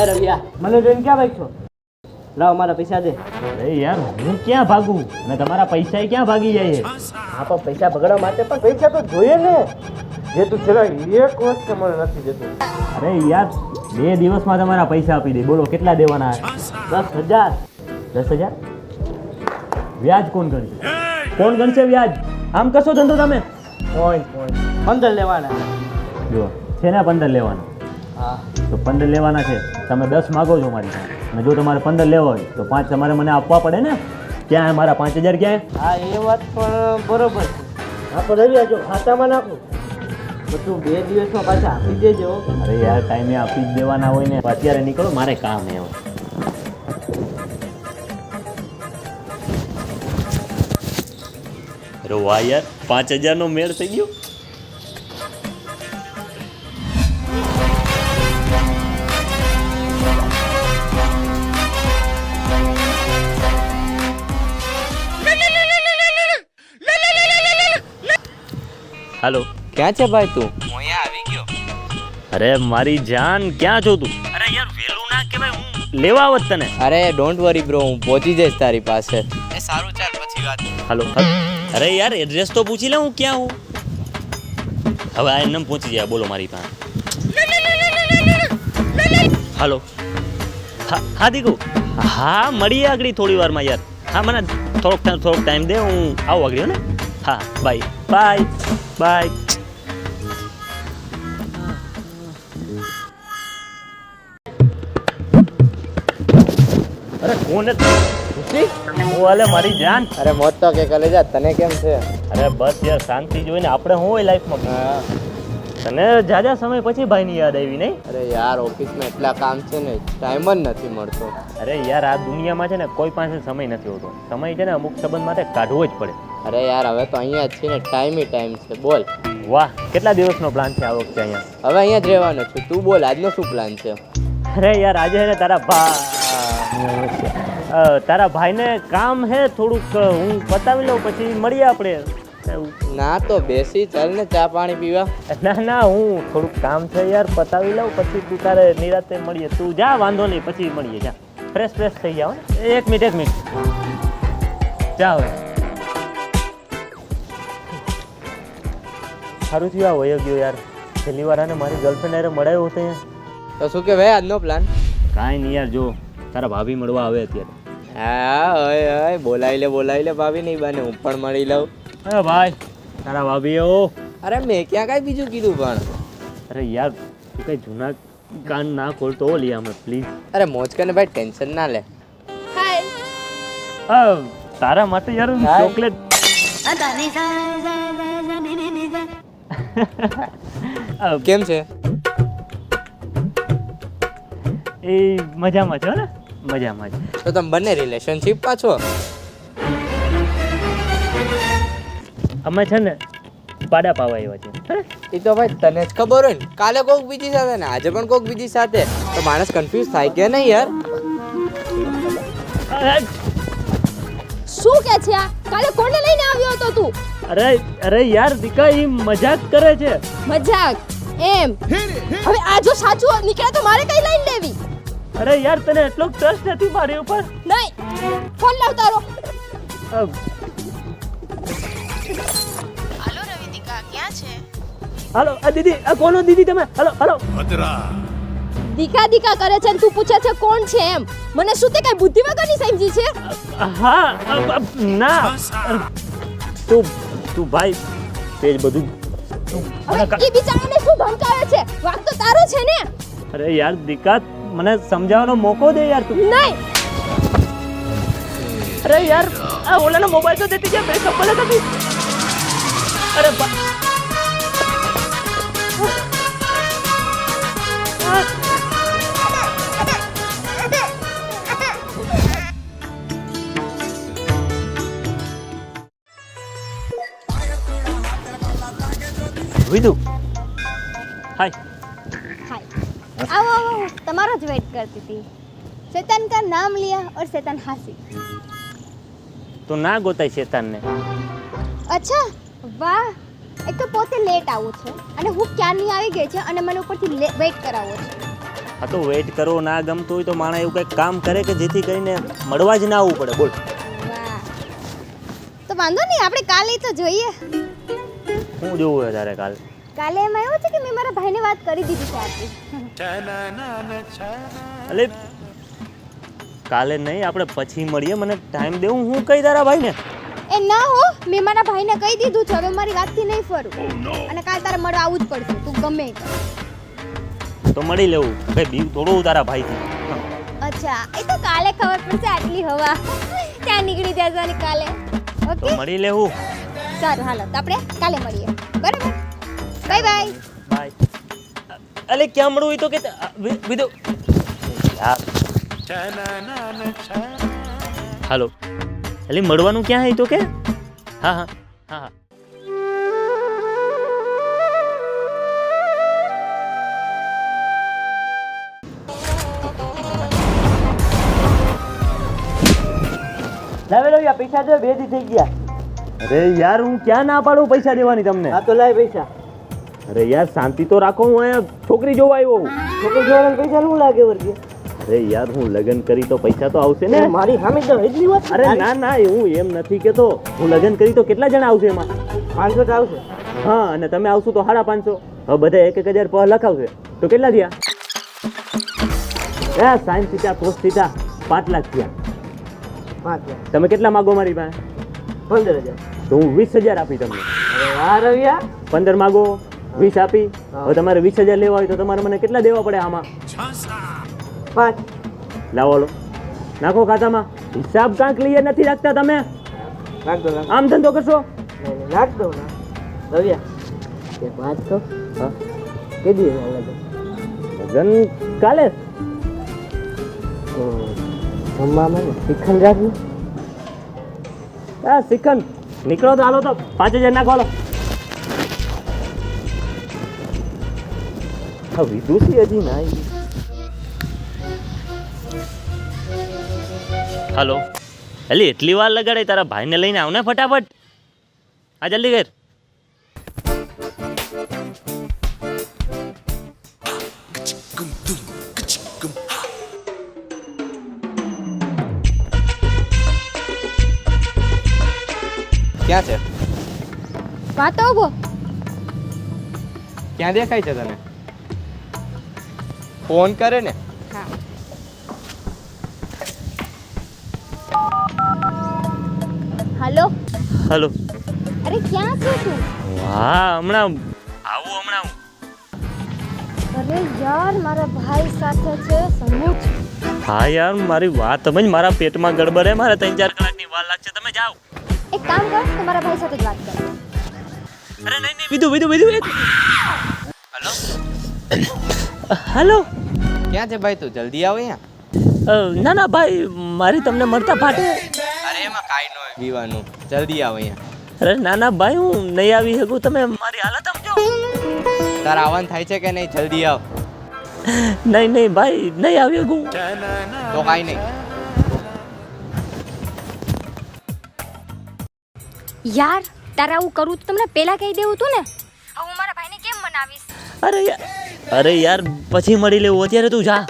અરે રવિયા મને જોઈને ક્યાં ભાઈ છો લાવ મારા પૈસા દે. અરે યાર હું ક્યાં ભાગું? અને તમારા પૈસા ક્યાં ભાગી જાય હા પણ પૈસા ભગાડવા માટે પણ પૈસા તો જોઈએ ને. જે તું છેલ્લા એક વર્ષ મને નથી દેતું. અરે યાર બે દિવસમાં તમારા પૈસા આપી દે. બોલો કેટલા દેવાના દસ હજાર. દસ હજાર? વ્યાજ કોણ ગણશે? કોણ ગણશે વ્યાજ? આમ કશો ધંધો તમે? પોઈન્ટ પોઈન્ટ પંદર લેવાના. જુઓ. છે ને પંદર લેવાના? હા. તો પંદર લેવાના છે. તમે દસ માગો છો મારી અને જો તમારે પંદર લેવા હોય તો પાંચ તમારે મને આપવા પડે ને? ક્યાં મારા પાંચ હજાર ક્યાં? હા એ વાત પણ બરોબર છે. હા પણ રવિ જો ખાતામાં નાખું. તો તું બે દિવસમાં પાછા આપી દેજો. અરે યાર ટાઈમે આપી જ દેવાના હોય ને. અત્યારે નીકળો મારે કામ એવું રો યાર પાંચ હજારનો મેળ થઈ ગયો? હાલો. ક્યાં છે ભાઈ તું? અરે મારી જાન ક્યાં છો તું? અરે યાર વેલું ના કહેવાય હું લેવા આવત તને. અરે ડોન્ટ વરી બ્રો હું પહોંચી જઈશ તારી પાસે. એ સારું ચાલ પછી વાત હાલો અરે યાર એડ્રેસ તો પૂછી લે હું ક્યાં હું? હવે આ એમને પહોંચી જાય બોલો મારી પાસે. હાલો. હા હા દીકુ. હા મળીએ આગળ થોડી વારમાં યાર. હા મને થોડોક થોડોક ટાઈમ દે હું આવું આગળ ને? હા બાય બાય બાય. અરે કોને હાલે મારી જાન. અરે મોત તો કે કલેજા તને કેમ છે? અરે બસ યાર શાંતિ જોઈને આપણે હું હોય લાઈફમાં તને જાજા સમય પછી ભાઈની યાદ આવી નહીં? અરે યાર ઓફિસમાં એટલા કામ છે ને ટાઈમ જ નથી મળતો. અરે યાર આ દુનિયામાં છે ને કોઈ પાસે સમય નથી હોતો. સમય છે ને અમુક સંબંધ માટે કાઢવો જ પડે. અરે યાર હવે તો અહીંયા જ છે ને ટાઈમ ટાઈમ છે બોલ. વાહ કેટલા દિવસનો પ્લાન છે આ વખતે અહીંયા? હવે અહીંયા જ રહેવાનો છું તું બોલ આજનો શું પ્લાન છે? અરે યાર આજે ને તારા ભા તારા ભાઈને કામ હે થોડુંક હું પતાવી લઉં પછી મળીએ આપણે. ના તો બેસી ચાલ ને ચા પાણી પીવા. ના ના હું થોડુંક કામ છે યાર પતાવી લઉં પછી તું તારે નિરાતે મળીએ. તું જા વાંધો નહીં પછી મળીએ જા. ફ્રેશ ફ્રેશ થઈ જાઓ એક મિનિટ એક મિનિટ. જા હવે. સારું થયું આ વયો ગયો યાર. છેલ્લી વાર આને મારી ગર્લફ્રેન્ડ હારે મળાયો હતો અહીંયા. તો શું કે ભાઈ આજનો પ્લાન કાંઈ નહીં યાર જો તારા ભાભી મળવા આવે અત્યારે. હા હોય હોય બોલાવી લે બોલાવી લે ભાભી નહીં બને હું પણ મળી લઉં. અરે ભાઈ તારા ભાભી ઓ અરે મેં ક્યાં કાંઈ બીજું કીધું પણ? અરે યાર તું કઈ જૂના કાન ના ખોલતો ઓ લિયા અમે પ્લીઝ અરે મોજ કરીને ભાઈ ટેન્શન ના લે. હા તારા માટે યાર. ચોકલેટ કેમ છે? એ મજામાં છો ને? મજામાં છે તો તમે બંને રિલેશનશિપ પાછો અમે છે ને પાડા પાવા આવ્યા છે એ તો ભાઈ તને જ ખબર હોય ને કાલે કોક બીજી સાથે ને આજે પણ કોક બીજી સાથે. તો માણસ કન્ફ્યુઝ થાય કે નહીં યાર? શું કે છે આ? કાલે કોને લઈને આવ્યો હતો તું? અરે અરે યાર દીકા એ મજાક કરે છે. મજાક? એમ? હવે આ જો સાચું નીકળે તો મારે કઈ લાઈન લેવી? અરે યાર તને એટલો ટ્રસ્ટ નથી મારી ઉપર? નહીં. ફોન લાવ તારો અ, રવિ દીકા ક્યાં છે? હાલો આ દીદી આ કોનો દીદી તમે? હાલો હાલો. દીકા દીકા કરે છે ને તું પૂછે છે કોણ છે એમ. મને શું તે કઈ બુદ્ધિ વગરની સમજી છે? હા ના. તું તું ભાઈ તે જ બધું. એ બિચારાને શું ધમકાવે છે? વાક તો તારો છે ને. અરે યાર દીકા મને સમજાવવાનો મોકો દે યાર તું. નહીં. અરે યાર આ ઓલાનો મોબાઈલ તો દેતી છે બે બોલે હતા અરે બા વિદુ. હાય હાય આવો આવો તમારો જ વેટ કરતી હતી. શેતાન કા નામ લિયા ઓર શેતાન હાસી? તો ના ગોતાય શેતાન ને અચ્છા વાહ. એક તો પોતે લેટ આવું છે. અને હું ક્યારની આવી ગઈ છે અને મને ઉપરથી વેટ કરાવો છે. હા તો વેટ કરો ના ગમતું હોય તો માણસ એવું કંઈક કામ કરે કે જેથી કરીને મળવા જ ના આવવું પડે. બોલ. તો વાંધો નહીં આપણે કાલે તો જોઈએ. શું જોવું વધારે તારે કાલ. કાલે એમાં એવું છે કે મેં મારા ભાઈને વાત કરી દીધી છે આપણી એટલે કાલે નહીં આપણે પછી મળીએ. મને ટાઈમ દેવું હું કઈ તારા ભાઈને? એ ના હો મેં મારા ભાઈને કહી દીધું છે હવે મારી વાતથી નહીં ફરું. અને કાલ તારે મળવા આવવું જ પડશે તું ગમે તો મળી લેવું. ભાઈ બીવ થોડું તારા ભાઈથી. અચ્છા એ તો કાલે ખબર પડશે આટલી હવા. ત્યાં નીકળી જવાની કાલે. તો ઓકે મળી લેવું. સારું હાલો તો આપણે કાલે મળીએ. બરાબર? બાય બાય બાય અલે ક્યાં મળવું એ તો કે વિદો યાર. હાલો. અલે મળવાનું ક્યાં હે તો કે? હા હા હા હા. લાવેલો યા પૈસા દે બે દી થઈ ગયા. અરે યાર હું ક્યાં ના પાડું પૈસા દેવાની તમને? હા તો લાય પૈસા. અરે યાર શાંતિ તો રાખો હું અહીંયા છોકરી જોવા આવ્યો છોકરી જોવાના પૈસા શું લાગે વર્ગે? અરે યાર હું લગ્ન કરી તો પૈસા તો આવશે ને. મારી સામે તો એટલી વાત અરે ના ના હું એમ નથી કેતો. હું લગ્ન કરી તો કેટલા જણા આવશે એમાં? પાંચસો તો આવશે. હા અને તમે આવશો તો સાડા પાંચસો. હવે બધા એક એક હજાર પર લખાવશે. તો કેટલા થયા? એ સાયન્સ થીટા કોસ થીટા પાંચ લાખ થયા. પાંચ લાખ. તમે કેટલા માગો મારી પાસે? પંદર હજાર. તો હું વીસ હજાર આપી તમને. વાહ રવિયા? પંદર માગો વીસ આપી. હવે તમારે વીસ હજાર લેવા હોય તો તમારે મને કેટલા દેવા પડે આમાં? પાંચ. લાવો લો. નાખો ખાતામાં. હિસાબ કાંક ક્લિયર નથી રાખતા તમે. આમ ધંધો કરશો? રાખજો નાખ દો રવિયા એક વાત તો? હા. કે દી લગ્ન કાલે? જમવામાં શ્રીખંડ રાખવું હા શ્રીખંડ નીકળો તો હાલો તો પાંચ હજાર નાખો હાલો. હા વિદુષી હજી ના હાલો. અલી એટલી વાર લગાડે તારા ભાઈને લઈને આવ ને ફટાફટ. આ જલ્દી કર. ક્યાં છે? વાતો ઊભો. ક્યાં દેખાય છે તને? ફોન કરે ને? હા. હલો. હાલો. અરે ક્યાં છો તું? વાહ હમણાં. આવું હમણાં. અરે યાર મારા ભાઈ સાથે છે સમૂહ હા યાર મારી વાત સમજ મારા પેટમાં ગડબડ હે મારે ત્રણ ચાર કલાકની વાર લાગશે. તમે જાઓ. એક કામ કર તું મારા ભાઈ સાથે જ વાત કર. અરે નહીં નહીં વિધુ વિધુ વિધુ હેલો? હેલો? ક્યાં છે ભાઈ તું? જલ્દી આવ અહીંયા. ના ના ભાઈ મારી તમને મળતા ફાટે. અરે એમાં કાંઈ ન વિવાનું જલ્દી આવ અહીંયા. અરે ના ના ભાઈ હું નહીં આવી શકું. તમે મારી હાલત સમજો. તારા આવવાનું થાય છે કે નહીં? જલ્દી આવ. નહીં નહીં ભાઈ નહીં આવી શકું. તો કાંઈ નહીં. યાર તારે આવું કરું તો તમને પહેલા કહી દેવું હતું ને. હું મારા ભાઈને કેમ મનાવીશ? અરે યાર અરે યાર પછી મળી લેવું અત્યારે તું જા.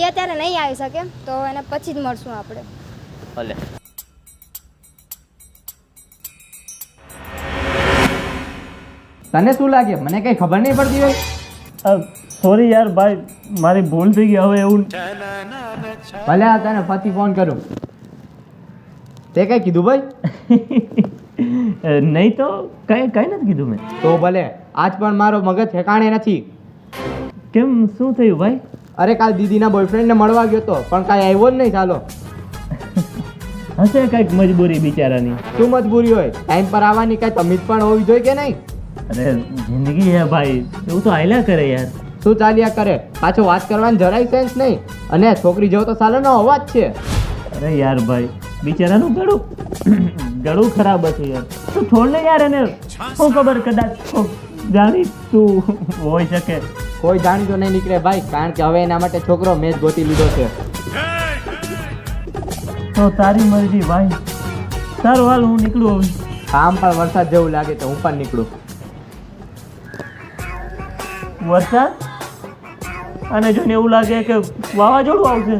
એ અત્યારે નહીં આવી શકે તો એને પછી જ મળશું આપણે. ભલે. તને શું લાગે? મને કઈ ખબર નહીં પડતી હોય? સોરી યાર ભાઈ મારી ભૂલ થઈ ગઈ. હવે એવું ભલે આ તને પછી ફોન કરું. તે કઈ કીધું ભાઈ? નહીં તો કઈ કઈ નથી કીધું મેં. તો ભલે આજ પણ મારો મગજ ઠેકાણે નથી. કેમ શું થયું ભાઈ? અરે કાલ દીદીના બોયફ્રેન્ડને મળવા ગયો તો પણ કાંઈ આવ્યો જ નહીં ચાલો. હશે કંઈક મજબૂરી બિચારાની. શું મજબૂરી હોય? ટાઈમ પર આવવાની કાંઈ તમીજ પણ હોવી જોઈએ કે નહીં? અરે જિંદગી હે ભાઈ. એવું તો હાલ્યા કરે યાર. શું ચાલ્યા કરે? પાછો વાત કરવાની જરાય સેન્સ નહીં. અને છોકરી જેવો તો સાલોનો અવાજ છે. અરે યાર ભાઈ બિચારાનું ગળું ગળું ખરાબ હતું યાર. તું છોડ ને યાર એને. શું ખબર કદાચ જાણી તું હોઈ શકે. કોઈ જાણજો નહીં નીકળે ભાઈ કારણ કે હવે એના માટે છોકરો મેં જ ગોતી લીધો છે. તો તારી મરજી ભાઈ. સારું હાલ હું નીકળું હવે. આમ પણ વરસાદ જેવું લાગે તો હું પણ નીકળું. વરસાદ? અને જોઈને એવું લાગે કે વાવાઝોડું આવશે.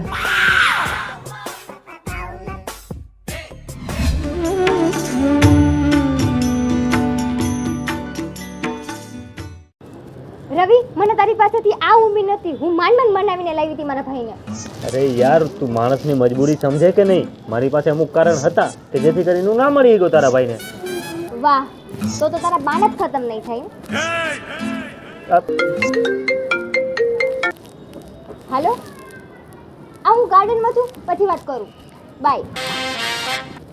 રવિ મને તારી પાસેથી આ ઉમી નથી હું માન માન મનાવીને લાવી હતી મારા ભાઈને. અરે યાર તું માણસની મજબૂરી સમજે કે નહીં? મારી પાસે અમુક કારણ હતા કે જેથી કરીને હું ના મળી ગયો તારા ભાઈને. વાહ તો તો તારા બાણ જ ખતમ નહીં થાય હાલો? આ હું ગાર્ડનમાં છું પછી વાત કરું. બાય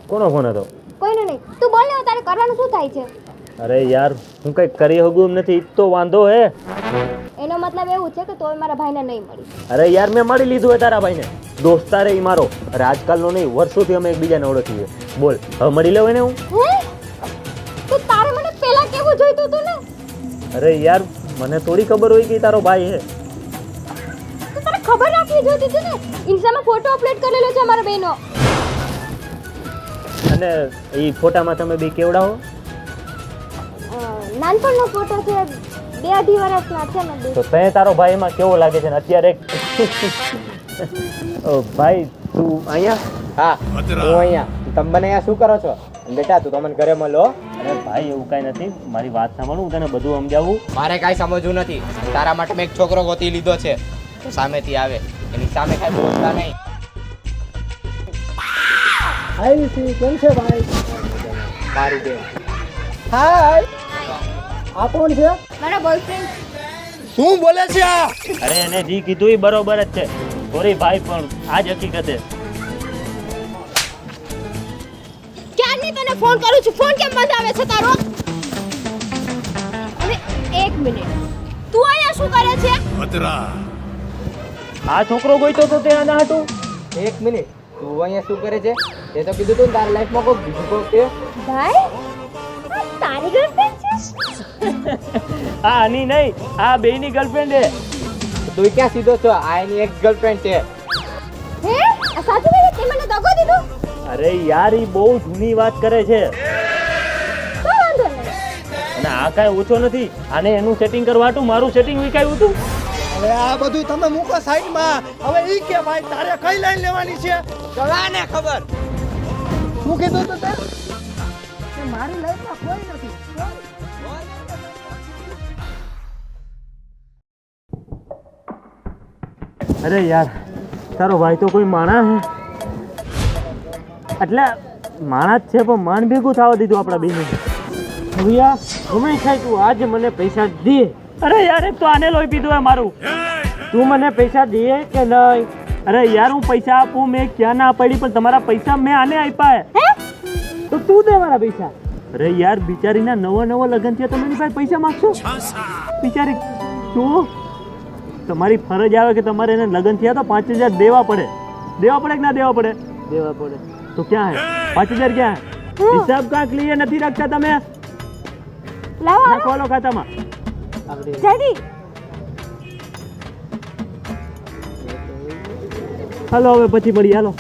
કોનો ફોન હતો? કોઈનો નહીં. તું બોલ ને તારે કરવાનું શું થાય છે? અરે યાર હું કંઈ કરી હગું એમ નથી તો વાંધો હે. એનો મતલબ એવું છે કે તોય મારા ભાઈને નહીં મળી. અરે યાર મેં મળી લીધું હે તારા ભાઈને. દોસ્તારે ઈ મારો. અરે આજકાલનો નહીં વર્ષોથી અમે એકબીજાને ઓળખીએ બોલ હવે મળી લઉં ને હું? તો તારે મને પહેલા કેવું જોઈતું હતું ને? અરે યાર મને થોડી ખબર હોય કે તારો ભાઈ હે. રાખવી હતી ને ઇન્સ્ટામાં ફોટો અપલોડ કરેલો છે અમારા બેનો અને એ ફોટામાં તમે બી કેવડાવો? નાનપણનો ફોટો છે બે અઢી વર્ષના છે ને તો તે તારો ભાઈ એમાં કેવો લાગે છે ને? અત્યારે ઓ ભાઈ તું અહીંયા? હા હું અહીંયા. તમે મને અહીંયા શું કરો છો? બેટા તું તમને ઘરે મળો. અરે ભાઈ એવું કાંઈ નથી. મારી વાત સાંભળ હું તને બધું સમજાવું. મારે કાંઈ સમજવું નથી. તારા માટે મેં એક છોકરો ગોતી લીધો છે. સામેથી આવે. એની સામે કાંઈ બોલતા નહીં. કેમ છે ભાઈ? મારી બેન. આ કોણ છે? મારા બોયફ્રેન્ડ શું બોલે છે આ? અરે એને જી કીધું એ બરોબર જ છે. સોરી ભાઈ પણ આ જ હકીકત. છે ક્યારની તને ફોન કરું છું? ફોન કેમ બંધ આવે છે તારો? અરે એક મિનિટ તું અહીંયા શું કરે છે? આ છોકરો ગોઈતો તો તે આના હતું. એક મિનિટ તું અહીંયા શું કરે છે? તે તો કીધું તું ને તારા લાઈફમાં કોઈ બીજું કોઈ કે. ભાઈ તારી ગર્લફ્રેન્ડ છે? આ આની નહીં આ બેયની ગર્લફ્રેન્ડ છે. તું ક્યાં સીધો છો? આ એની એક ગર્લફ્રેન્ડ છે. હે? આ સાચું કહે તે મને દગો દીધો? અરે યાર ઈ બહુ જૂની વાત કરે છે. અને આ કાંઈ ઓછો નથી. અને એનું સેટિંગ કરવા હતું મારું સેટિંગ વિકાયું હતું. હવે આ બધું તમે મૂકો સાઈડમાં. હવે ઈ કે ભાઈ, તારે કઈ લાઈન લેવાની છે? ને ખબર. શું કીધું તું તે? મારી લાઈફમાં કોઈ નથી. અરે યાર, તારો ભાઈ તો કોઈ માણા હે. એટલે માણા જ છે, પણ માન ભેગું થવા દીધું આપણા બેને. ભૈયા ગમે થાય તું આજે મને પૈસા દે. અરે યાર તો આને લોહી પીધું હે મારું. તું મને પૈસા દે કે નહીં? અરે યાર હું પૈસા આપું મેં ક્યાં ના પડી પણ તમારા પૈસા મેં આને આપ્યા હે. તો તું દે મારા પૈસા. અરે યાર બિચારીના નવા નવા લગ્ન થયા તમે એની પાસે પૈસા માંગશો? બિચારી તું તમારી ફરજ આવે કે તમારે એને લગ્ન થયા તો પાંચ હજાર દેવા પડે. દેવા પડે કે ના દેવા પડે? દેવા પડે. તો ક્યાં હે? પાંચ હજાર ક્યાં હે? હિસાબ કાંક લઈએ નથી રાખતા તમે? લાવો ખાતામાં. જલ્દી હાલો હવે પછી મળી હાલો.